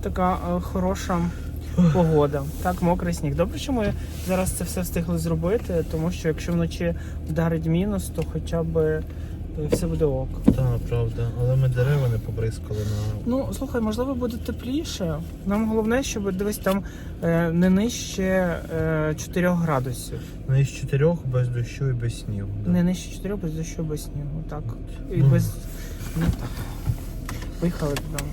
така е, хороша погода. Так, мокрий сніг. Добре, що ми зараз це все встигли зробити, тому що якщо вночі вдарить мінус, то хоча б е, все буде ок. Так, правда, але ми дерева не побризкали на. Ну, слухай, можливо, буде тепліше. Нам головне, щоб дивись там е, не нижче е, 4 градусів. На із чотирьох без дощу і без снігу. Да. Не нижче 4 без дощу, без снігу. Так. І Ну. без. Ну так. Поїхали додому.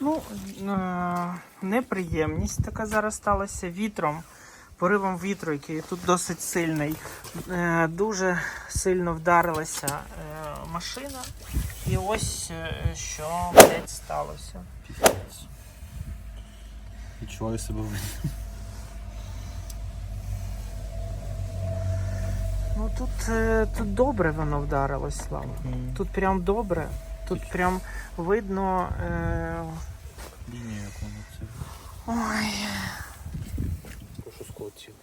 Ну, е, неприємність така зараз сталася вітром, поривом вітру, який тут досить сильний. Е, дуже сильно вдарилася е, машина. І ось що блядь, сталося. Відчуваю себе в Ну тут, тут добре воно вдарилось, Слава. Тут прям добре. Тут прям видно. Е... лінія, як воно це. Ой. Прошу скотів.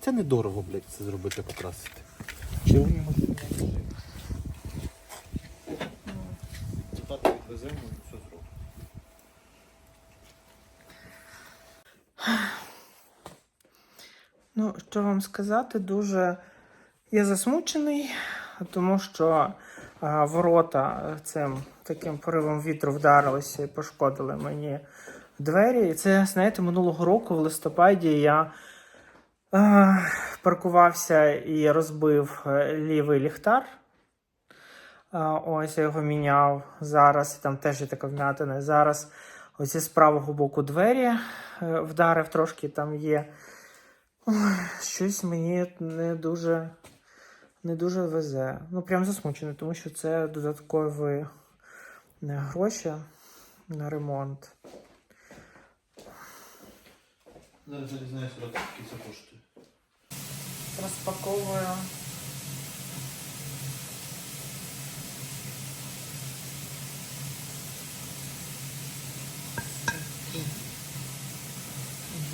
Це недорого, блядь, це зробити, покрасити. Чи вони машини? Тата відвеземо і все зробимо. Ну, що вам сказати, дуже я засмучений, тому що ворота цим таким поривом вітру вдарилися і пошкодили мені двері. І це, знаєте, минулого року в листопаді я а, паркувався і розбив е, лівий ліхтар. А, ось я його міняв зараз, там теж є така вмятина. Зараз ось з правого боку двері е, вдарив трошки там є. Щось мені не дуже, не дуже везе. Ну, прям засмучений, тому що це додаткові е, гроші на ремонт. Зараз я не знаю, скільки це коштує. Розпаковую.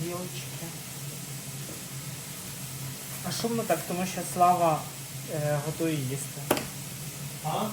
Гілочки. А шумно так, тому що Слава е, готує їсти. А,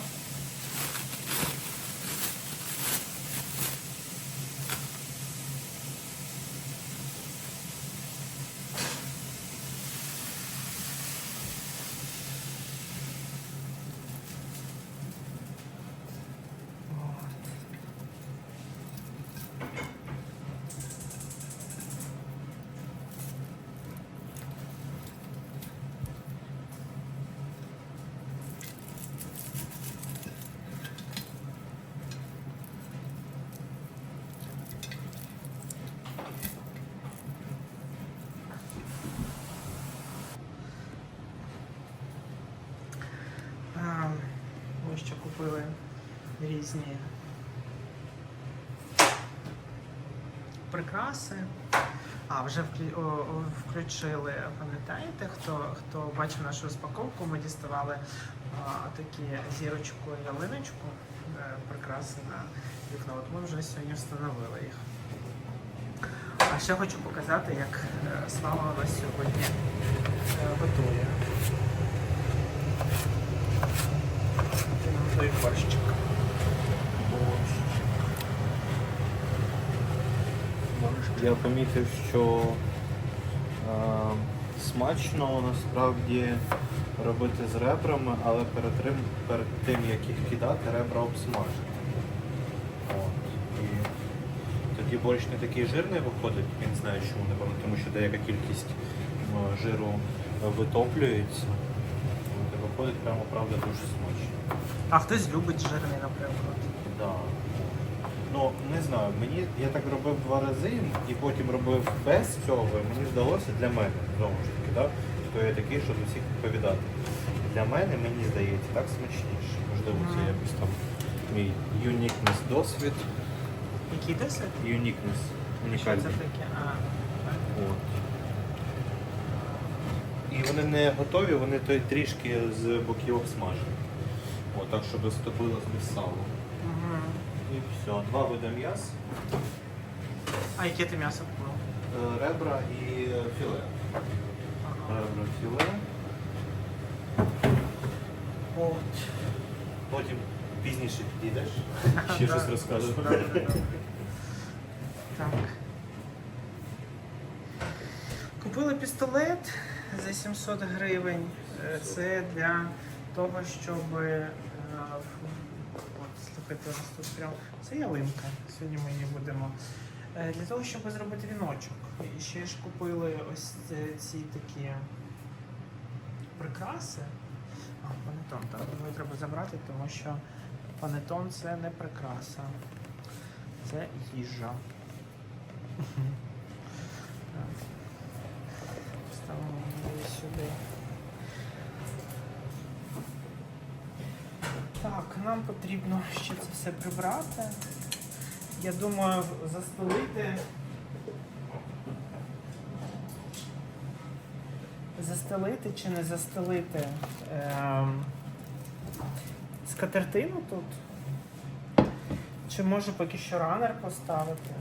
Ми ще купили різні прикраси. А, вже включили, пам'ятаєте, хто, хто бачив нашу розпаковку, ми діставали а, такі зірочку і ялиночку, е, прикраси на вікно. От ми вже сьогодні встановили їх. А ще хочу показати, як е, Слава у нас сьогодні е, готує. Це нам той борщик. Я помітив, що е, смачно насправді робити з ребрами, але перед тим, перед тим як їх кидати, ребра обсмажити. Тоді борщ не такий жирний виходить, не знаю чому, напевно, тому що деяка кількість жиру витоплюється. Виходить прямо правда дуже смачно. А хтось любить жирний, наприклад. Не знаю, мені я так робив два рази і потім робив без цього, і мені здалося для мене, знову ж таки, так? хто я такий, щоб усіх відповідати. Для мене, мені здається, так смачніше. Можливо, це якось там мій юнікнес досвід. Який десять? Юнікнес. Що це таке? А, так. От. І вони не готові, вони той трішки з боків обсмажені. От, так, щоб стопилось без салу. І все. Два види м'яс. А яке ти м'ясо купив? Е, ребра і філе. Ага. Ребра філе. От. Потім Пізніше підійдеш, ще щось розкажу. Так. Купили пістолет за 700 гривень. Е, Це для того, щоб. е, в- От, слухайте, тут прям. Це ялинка. Сьогодні ми її будемо. Е, Для того, щоб зробити віночок. І ще ж купили ось ці- ці такі прикраси. А, панетон, так, його треба забрати, тому що панетон це не прикраса. Це їжа. Ставимо її сюди. Так, нам потрібно ще це все прибрати. Я думаю, застелити. Застелити чи не застелити ем, скатертину тут? Чи може поки що ранер поставити?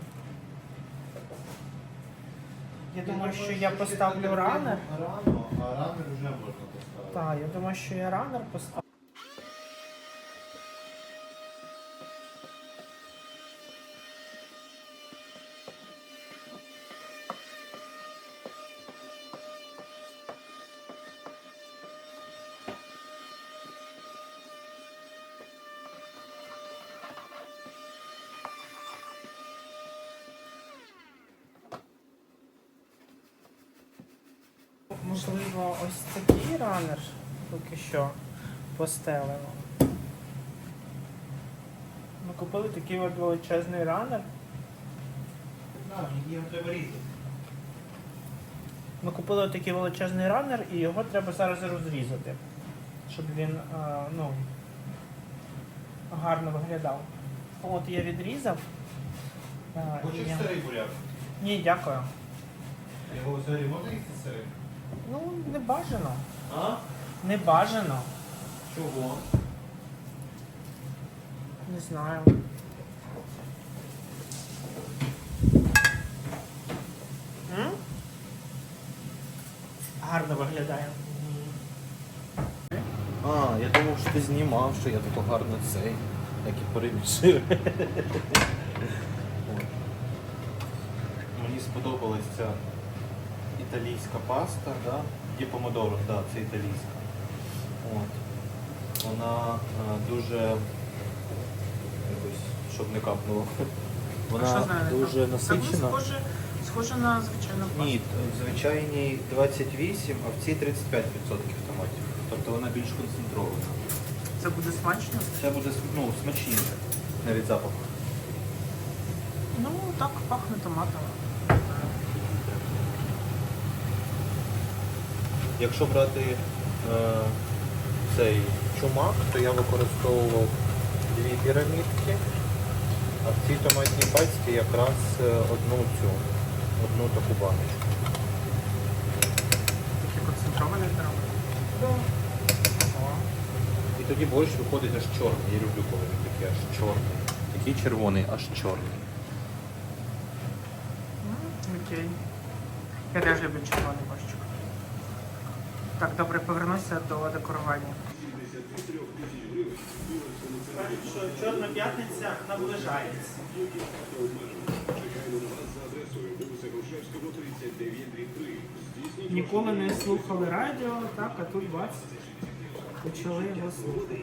Я думаю, що я поставлю ранер. Рано, а ранер вже можна поставити. Так, я думаю, що я ранер поставлю. Можливо, ось такий ранер поки що постелимо. Ми купили такий от величезний ранер. Так, треба різати. Ми купили такий величезний ранер і його треба зараз розрізати, щоб він а, ну, гарно виглядав. От я відрізав. Хочеш я- старий буряк? Ні, дякую. Його взагалі можна їсти сирий? Ну, не бажано. А? Не бажано. Чого? Не знаю. М? Гарно виглядає. А, я думав, що ти знімав, що я тако гарно цей, як і перемішив. Мені сподобалась ця італійська паста, да? Ді помодоро, да, це італійська. От. Вона е, дуже якось, щоб не капнуло. Вона дуже насичена. Схоже, схоже на звичайну пасту. Ні, в звичайній 28, а в цій 35% томатів. Тобто вона більш концентрована. Це буде смачно? Це буде ну, смачніше, навіть запах. Ну, так пахне томатами. Якщо брати е, цей чумак, то я використовував дві пірамідки, а в цій томатній пасті якраз е, одну цю, одну таку баночку. Такі концентровані аромати. О. І тоді борщ виходить аж чорний. Я люблю, коли він такий аж чорний. Такий червоний, аж чорний. Окей. Я теж люблю червоний борщик. Так, добре, повернуся до декорування. Чорна п'ятниця наближається. Ніколи не слухали радіо, так, а тут бац, почали його слухати.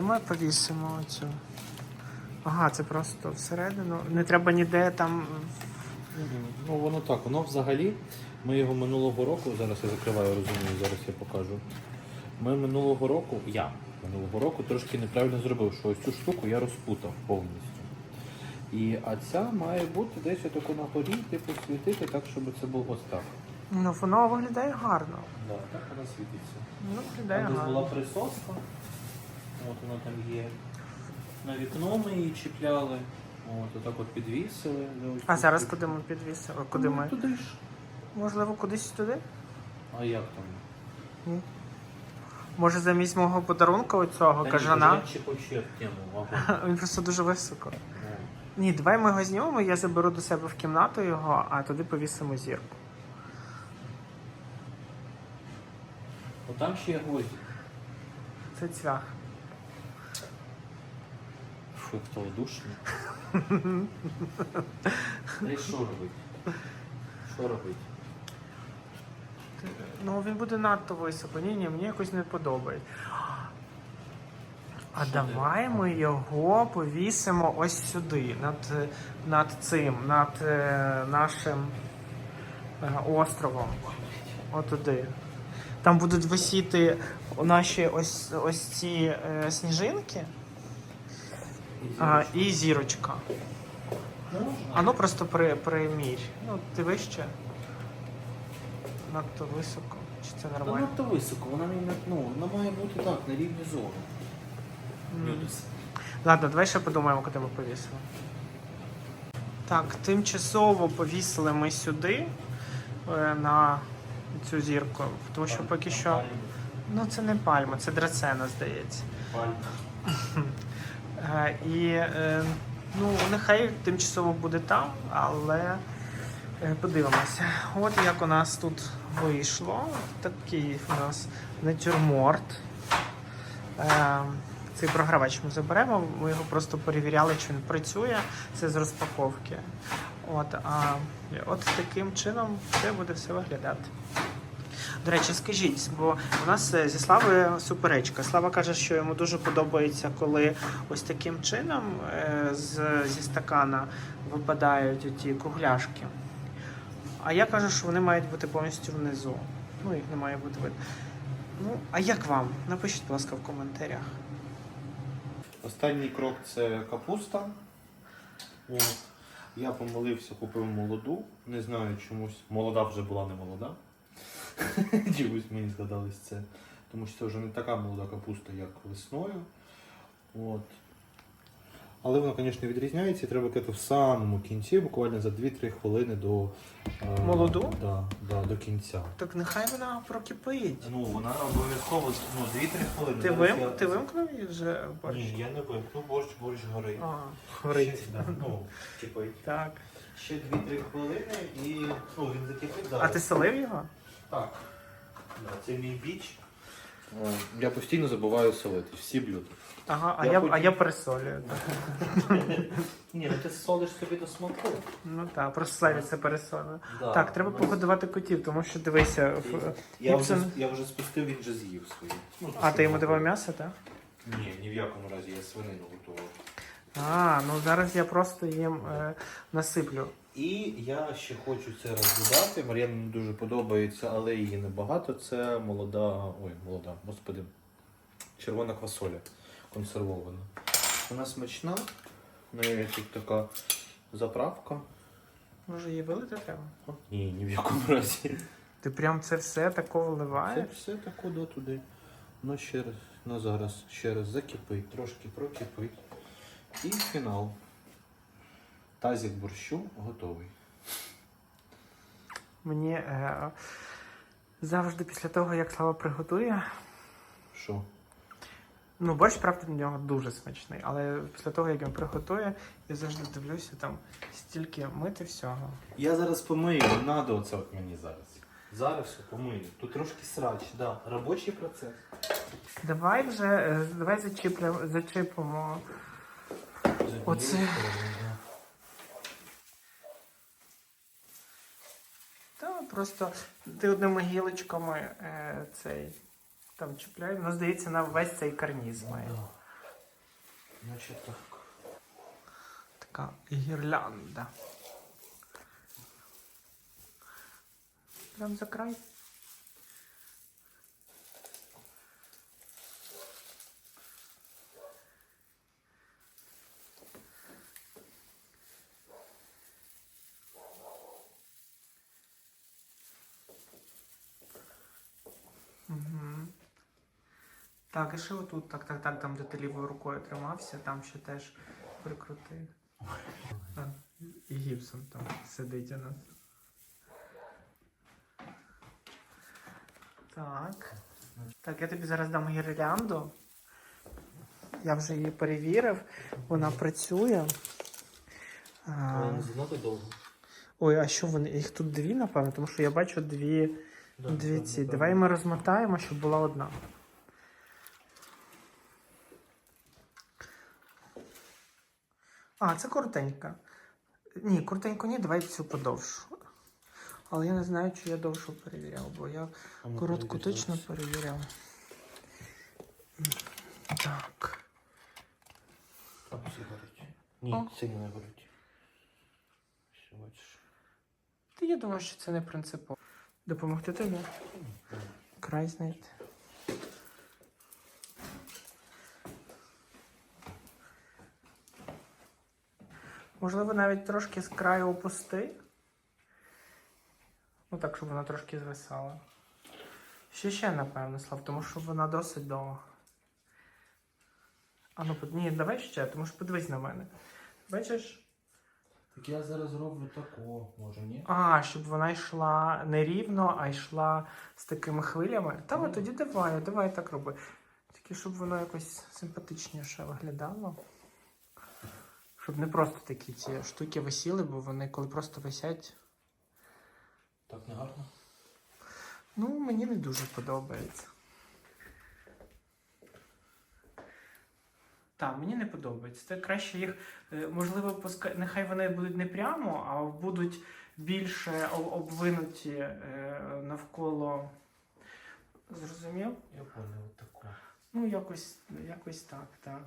Де ми повісимо цю? Ага, це просто всередину. Не треба ніде там Ну воно так, воно взагалі. Ми його минулого року, зараз я закриваю, розумію, зараз я покажу. Ми минулого року, я минулого року трошки неправильно зробив, що ось цю штуку я розпутав повністю. І, а ця має бути десь отако на горі, типу світити так, щоб це було ось так. Ну, воно виглядає гарно. Да, так вона світиться. Ну, виглядає Там десь була гарно. присоска, от вона там є. На вікно ми її чіпляли, от, отак от підвісили. ось А зараз куди ми підвісимо? Куди Ну, ми? Туди ж. Можливо, кудись туди? А як там? Ні. Може замість мого подарунку оцього Та ні, кажана? кажан ще хоче в тему. Ага. Він просто дуже високо. Ну, Ні, давай ми його знімемо, я заберу до себе в кімнату його, а туди повісимо зірку. От там ще є гвозді. Це цвях. То душно. Й що робить? Що робить? Ну він буде надто високо. Ні, ні, мені якось не подобається. А Що давай ти? ми його повісимо ось сюди, над, над цим, над е, нашим е, островом. Отуди. Там будуть висіти наші ось, ось ці е, сніжинки а, і зірочка. А ну просто при, примірь. Ну, ти вище. Надто високо. Чи це Та нормально? надто високо, вона не ну, вона має бути так, на рівні зору. М. Ладно, давай ще подумаємо, куди ми повісимо. Так, тимчасово повісили ми сюди е, на цю зірку, тому що поки що. Ну, це не пальма, це драцена, здається. Пальма. Е, І е, ну, нехай тимчасово буде там, але е, подивимося. От як у нас тут вийшло. Такий у нас натюрморт. Цей програвач ми заберемо, ми його просто перевіряли, чи він працює. Це з розпаковки. От, а от таким чином це буде все виглядати. До речі, скажіть, бо у нас е, зі Славою суперечка. Слава каже, що йому дуже подобається, коли ось таким чином е, з, зі стакана випадають оті кругляшки. А я кажу, що вони мають бути повністю внизу. Ну, їх не має бути видно. Ну, а як вам? Напишіть, будь ласка, в коментарях. Останній крок це капуста. От. Я помолився, купив молоду. Не знаю чомусь. Молода вже була не молода. Чомусь мені згадалось це. Тому що це вже не така молода капуста, як весною. От. Але вона, звісно, відрізняється і треба кидати в самому кінці, буквально за 2-3 хвилини до, е, Молоду? Да, да, до кінця. Так нехай вона прокипить. Ну, вона обов'язково ну, 2-3 хвилини. Ти, Зараз вим... я- ти вимкнув її вже борщ? Ні, я не вимкну, борщ, борщ горить. А, горить. Ще, да, ну, кипить. Так. Ще 2-3 хвилини і ну, він закипить А ти солив його? Так. Да, це мій біч. Я постійно забуваю солити всі блюда. Ага, а Я я, а потім- я пересолюю. Ні, ну ти солиш собі до смаку. Ну так, просто Славі це пересолюю. Да, Так, треба у нас- погодувати котів, тому що дивися. в- Я вже, я вже спустив, він вже з'їв свої. Ну, А ти йому давав м'ясо, так? Ні, ні в якому разі, я свинину готував. А, ну зараз я просто їм е, насиплю. І я ще хочу це роздодати. Мар'яні дуже подобається, але її небагато. Це молода. Ой, молода, господи. Червона квасоля консервована. Вона смачна. В неї тут така заправка. Може її вилити треба? О, Ні, ні в якому разі. Ти прям це все тако Це все тако до туди. Ну ще раз, ну зараз ще раз закипить, трошки прокипить. І фінал. Тазик борщу готовий. Мені е, завжди після того, як Слава приготує. Що? Ну, борщ, правда, в нього дуже смачний, але після того, як він приготує, я завжди дивлюся там стільки мити всього. Я зараз помию, не надо оце от мені зараз. Зараз все помию. Тут трошки срач, да. Робочий процес. Давай вже, е, давай зачіпля, зачіпимо. Оце. Та просто ти одними гілочками е, цей там чіпляє. Ну, здається, на весь цей карніз ну має. Да. Значить так. Така гірлянда. Прям за край. Так, і ще отут, так, так, так, там, де ти лівою рукою тримався, там ще теж прикрути. А, і Гібсон там сидить у нас. Так. Так, я тобі зараз дам гірлянду. Я вже її перевірив. Вона працює. А, занадто довго. ой, а що вони? Їх тут дві, напевно, тому що я бачу дві, дві ці. Давай ми розмотаємо, щоб була одна. А, це коротенька. Ні, коротенько ні, давай цю подовшу. Але я не знаю, чи я довшу перевіряв, бо я коротку точно перевіряв. Так. А, всі горить. Ні, О. сильно не горить. Все, бачиш. Та я думаю, що це не принципово. Допомогти тобі? Край знайти. Можливо, навіть трошки з краю опусти. Ну так, щоб вона трошки звисала. Ще ще, напевно, Слав, тому що вона досить довга. А ну, ні, давай ще, тому що подивись на мене. Бачиш? Так я зараз роблю тако, може, ні? А, щоб вона йшла не рівно, а йшла з такими хвилями. Та от тоді давай, давай так роби. Тільки щоб воно якось симпатичніше виглядало. Щоб не просто такі ці штуки висіли, бо вони коли просто висять. Так не гарно. Ну, мені не дуже подобається. Так, мені не подобається. Це краще їх, е, можливо, поска... нехай вони будуть не прямо, а будуть більше обвинуті е, навколо. Зрозумів? Я понял, тако. Ну, якось, якось так, так.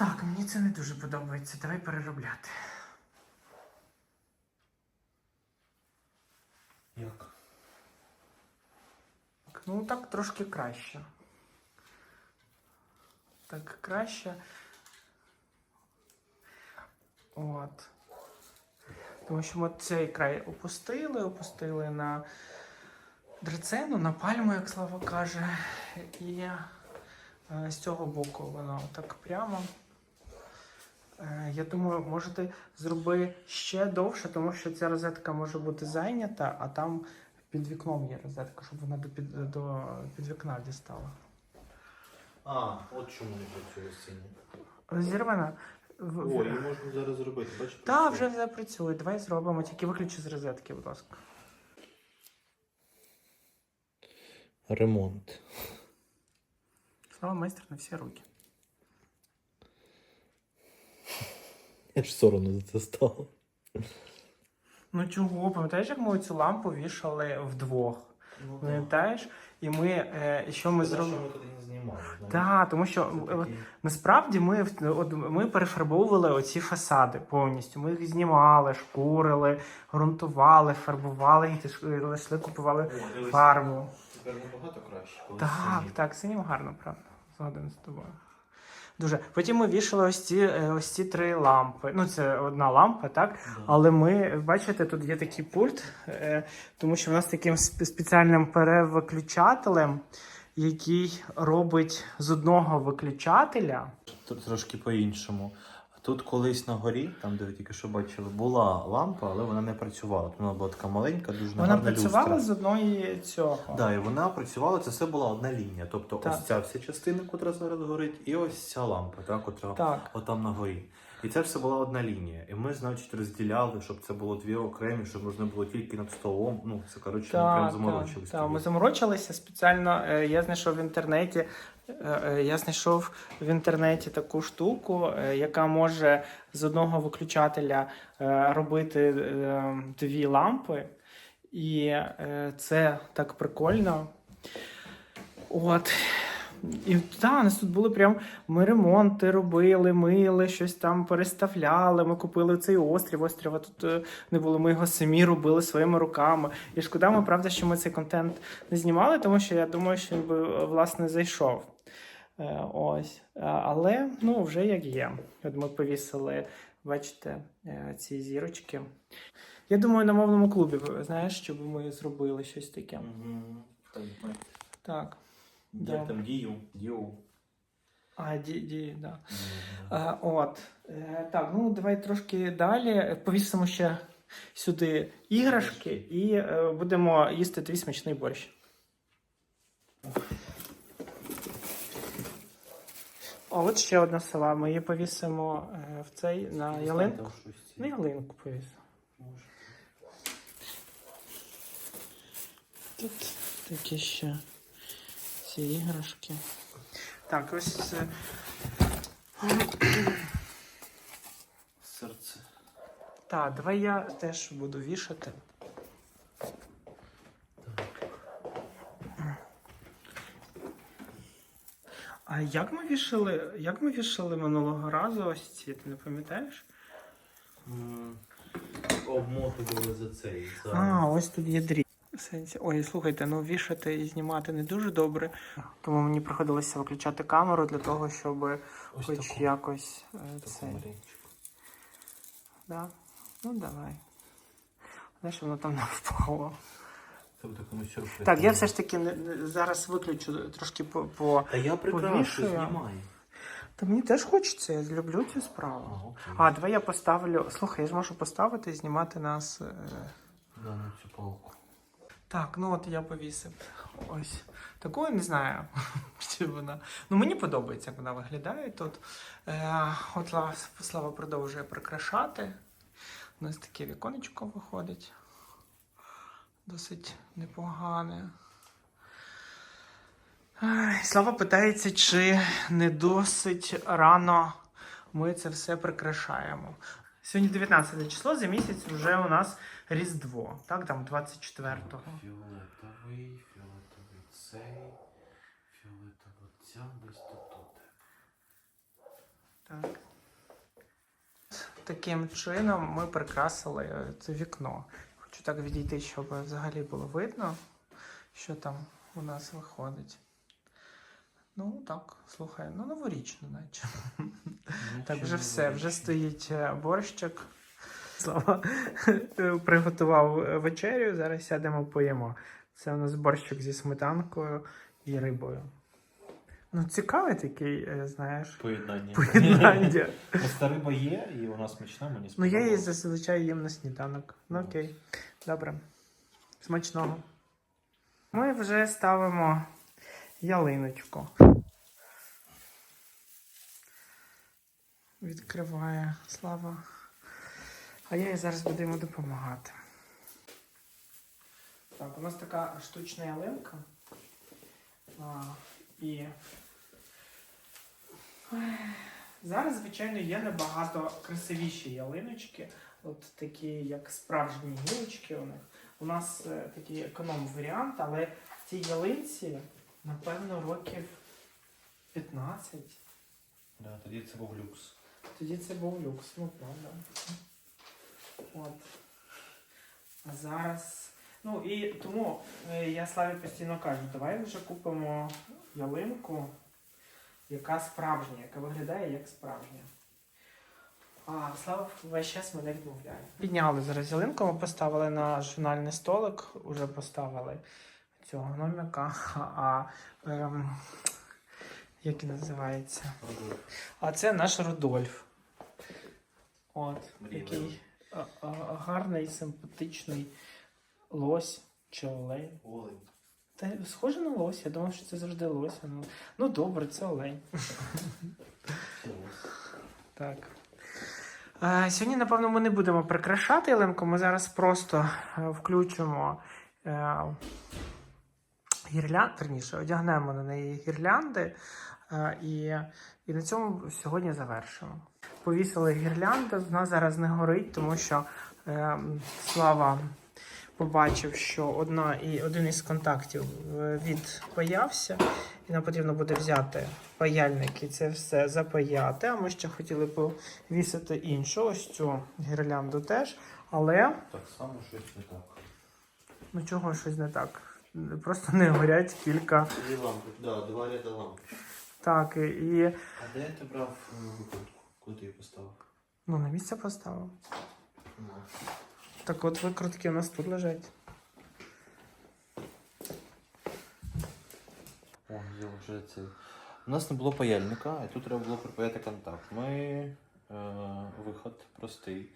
Так, мені це не дуже подобається. Давай переробляти. Як? Ну, так трошки краще. Так краще. От. Тому що ми цей край опустили, опустили на драцену, на пальму, як Слава каже. І е, з цього боку воно так прямо. Е, Я думаю, можете зроби ще довше, тому що ця розетка може бути зайнята, а там під вікном є розетка, щоб вона до під, до під вікна дістала. А, от чому не працює сині. Розірвана? В- О, її можна зараз зробити, бачиш? Та, вже все працює. Давай зробимо, тільки виключи з розетки, будь ласка. Ремонт. Слава майстер на всі руки. Я ж соромно за це стало. Ну чого, пам'ятаєш, як ми цю лампу вішали вдвох? Ну, Пам'ятаєш? І ми, е, що ми зробили? ми тоді не знімали. знаєш. Так, тому що е, такий- Насправді ми, в- от, ми перефарбовували оці фасади повністю. Ми їх знімали, шкурили, ґрунтували, фарбували їх, йшли, йшли, купували О, фарбу. Тепер набагато краще. коли Так, сині. так, синім гарно, правда. Згоден з тобою. Дуже. Потім ми вішали ось ці, е, ось ці три лампи. Ну, це одна лампа, так? Да. Але ми, бачите, тут є такий пульт, е, тому що в нас таким спеціальним перевиключателем, який робить з одного виключателя. Тут трошки по-іншому. Тут колись на горі, там де ви тільки що бачили, була лампа, але вона не працювала. Тут Вона була така маленька, дуже Вона гарна працювала люстра. з одної цього. Да, і вона працювала, це все була одна лінія. Тобто Так. ось ця вся частина, котра зараз горить, і ось ця лампа, та, котра Так. отам на горі. І це все була одна лінія. І ми, значить, розділяли, щоб це було дві окремі, щоб можна було тільки над столом. Ну, це коротше, ми прям Так, так, ми заморочилися спеціально. е, Я знайшов в інтернеті. е, е, Я знайшов в інтернеті таку штуку, яка може з одного виключателя робити дві лампи. І це так прикольно. От. І та, у нас тут були прям ми ремонти робили, мили, щось там переставляли. Ми купили цей острів. Острова тут е, не було. Ми його самі робили своїми руками. І шкода, ми правда, що ми цей контент не знімали, тому що я думаю, що він би е, власне зайшов. Е, Ось. Але ну, вже як є. От ми повісили, бачите, ці зірочки. Я думаю, на мовному клубі, знаєш, щоб ми зробили щось таке. Мгм. Так, Так. Як там дію? Дію. А, ді, ді, да. А, от. Е, так, ну давай трошки далі. Повісимо ще сюди іграшки і е, будемо їсти твій смачний борщ. А от ще одна сова. Ми її повісимо е, в цей на ялинку. На ялинку повісимо. Тут такі ще ці іграшки. Так, ось е, Серце. Так, давай я теж буду вішати. А як ми вішали, як ми вішали минулого разу ось ці, ти не пам'ятаєш? Обмотували за цей. За... А, ось тут є дріб. Сенсі- Ой, слухайте, ну вішати і знімати не дуже добре. Тому мені приходилося виключати камеру для того, щоб Ось хоч таку. якось е, це. Да? Ну давай. Знаєш, воно там не впало. Це в такому. Так, я все ж таки не- зараз виключу трошки по. по... Та я прекрасно повішую. знімаю. Та мені теж хочеться, я люблю цю справу. окей. А, давай я поставлю. Слухай, я ж можу поставити і знімати нас. е, Да, на цю палку. Так, ну от я повісив. Ось. Таку я не знаю, чи вона. Ну мені подобається, як вона виглядає тут. Е, от Ла- Слава продовжує прикрашати. У нас таке віконечко виходить. Досить непогане. Слава питається, чи не досить рано ми це все прикрашаємо. Сьогодні 19 число, за місяць вже у нас Різдво. Так, там 24-го. Фіолетовий, фіолетовий цей, фіолетова ця, десь тут тут. Так. Таким чином ми прикрасили е, це вікно. Хочу так відійти, щоб взагалі було видно, що там у нас виходить. Ну так, слухай, ну новорічно, наче. Так, вже все, вже стоїть е, борщик. Слава приготував е, вечерю. Зараз сядемо поїмо. Це у нас борщик зі сметанкою і рибою. Ну, цікавий такий, е, знаєш, Поєднання. поєднання. Просто риба є, і вона смачна, мені Ну, я її зазвичай їм на сніданок. Ну окей, добре. Смачного. Ми вже ставимо ялиночку. Відкриває слава. А я їй зараз буду йому допомагати. Так, у нас така штучна ялинка. А, і Зараз, звичайно, є набагато красивіші ялиночки, от такі, як справжні гілочки у них. У нас е, такий економ-варіант, але в цій ялинці, напевно, років 15. Да, тоді це був люкс. Тоді це був люкс, ну правда. От. А зараз. Ну і тому е, я Славі постійно кажу, давай вже купимо ялинку, яка справжня, яка виглядає як справжня. А Слава весь час мене відмовляє. Підняли зараз ялинку, ми поставили на журнальний столик, уже поставили цього гноміка. А ем, як він називається? А це наш Рудольф. От, такий а, а, гарний, симпатичний лось чи олень. Олень. Та схоже на лось, я думав, що це завжди лось. Ну, ну добре, це олень. Так. Сьогодні, напевно, ми не будемо прикрашати ялинку. Ми зараз просто е, включимо е, гірлянд, верніше, одягнемо на неї гірлянди е, і, і на цьому сьогодні завершимо. Повісили гірлянди, вона зараз не горить, тому що е, слава побачив, що одна і один із контактів е, відпаявся, і нам потрібно буде взяти паяльник і це все запаяти. А ми ще хотіли повісити іншу, ось цю гірлянду теж. Але Так само щось не так. ну чого щось не так. Просто не горять кілька. Дві лампи, да, два ряда ламп. Так, і- А де ти брав е. Куди її поставив? ну, на місце поставив. Ну. Так от викрутки у нас тут лежать. О, я вже цей. У нас не було паяльника, і тут треба було припаяти контакт. Ми е, виход простий.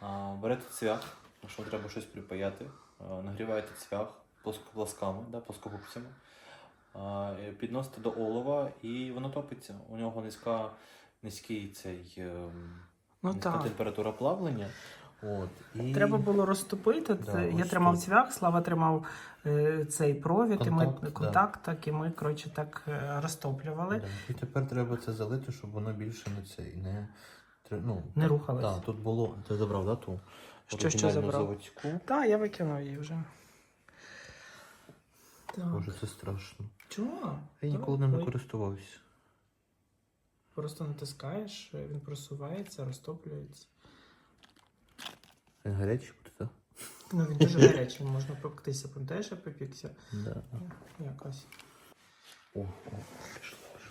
А, берете цвях, якщо треба щось припаяти, е, нагріваєте цвях плоскопласками, да, плоскогубцями, е, підносите до олова і воно топиться. У нього низька, низький цей е, Ну низька так. температура плавлення. От, і... Треба було розтопити. Да, я ось тримав тут. цвях, Слава тримав е, цей провід, і ми Контакт, да. так і ми коротше так е, розтоплювали. Да. І тепер треба це залити, щоб воно більше не цей не. Ну, Не рухалось. Так, тут було. Ти забрав, да, ту? Що, що забрав? заводську. Так, я викинув її вже. Так. Боже, це страшно. Чого? Я Так, ніколи ним не користувався. Просто натискаєш, він просувається, розтоплюється. Він гарячий буде, так? Ну він дуже гарячий, можна пропектися, пам'ятаєш, я попікся Да. якось. О, о, пішло вже.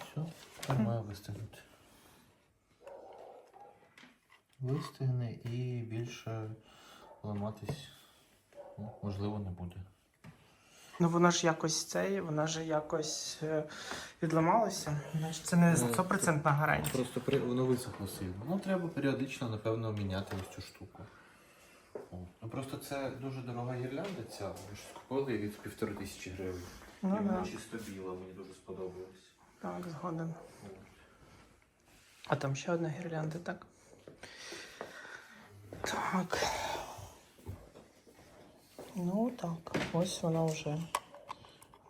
Все, тепер. Вистигне і більше ламатись ну, можливо не буде. Ну воно ж якось цей, вона ж якось е, відламалася. Це не Ну, 100% гарантія. Просто при... воно висохло сильно. Ну, треба періодично, напевно, міняти ось цю штуку. О. Ну просто це дуже дорога гірлянда ця. Ви ж купили від півтори тисячі гривень. Ну і вона чисто біла, мені дуже сподобалось. Так, згоден. От. А там ще одна гірлянда, так? Так. Ну так, ось вона вже.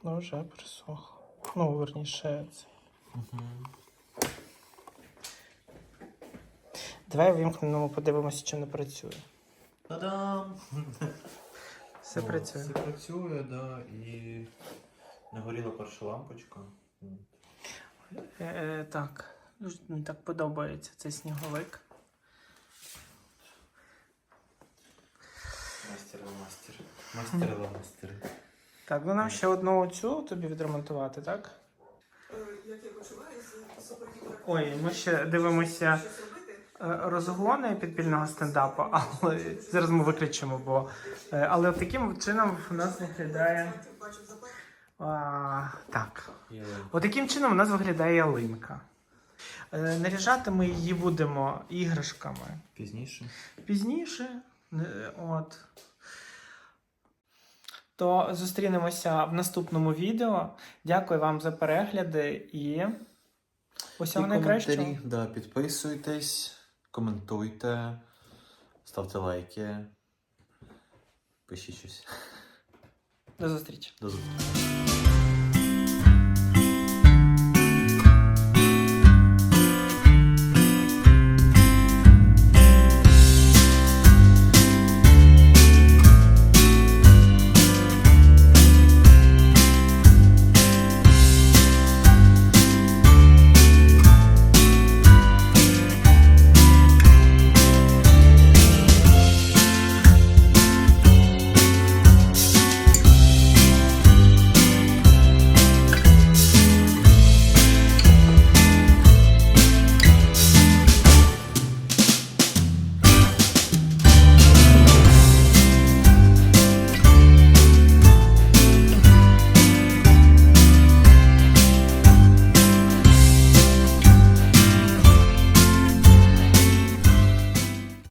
Вона вже присохла. Ну, верніше, це. Давай вимкнемо, подивимося, чи не працює. Та-дам! Все О, працює. Все працює, да, і нагоріла перша лампочка. Е, е, так, дуже мені так подобається цей сніговик. Мастер мастер. Мастер мастер. Так, ну нам ще одну оцю тобі відремонтувати, так? Як я почуваюся. Ой, ми ще дивимося е, розгони підпільного стендапу, але зараз ми виключимо, бо. е, Але таким чином в нас виглядає. А, так. Є. От таким чином у нас виглядає ялинка. Е, Наряжати ми її будемо іграшками Пізніше. пізніше. Е, От. То зустрінемося в наступному відео. Дякую вам за перегляди і усього найкращого. Да, підписуйтесь, коментуйте, ставте лайки. Пишіть щось. До зустрічі. До зустрічі.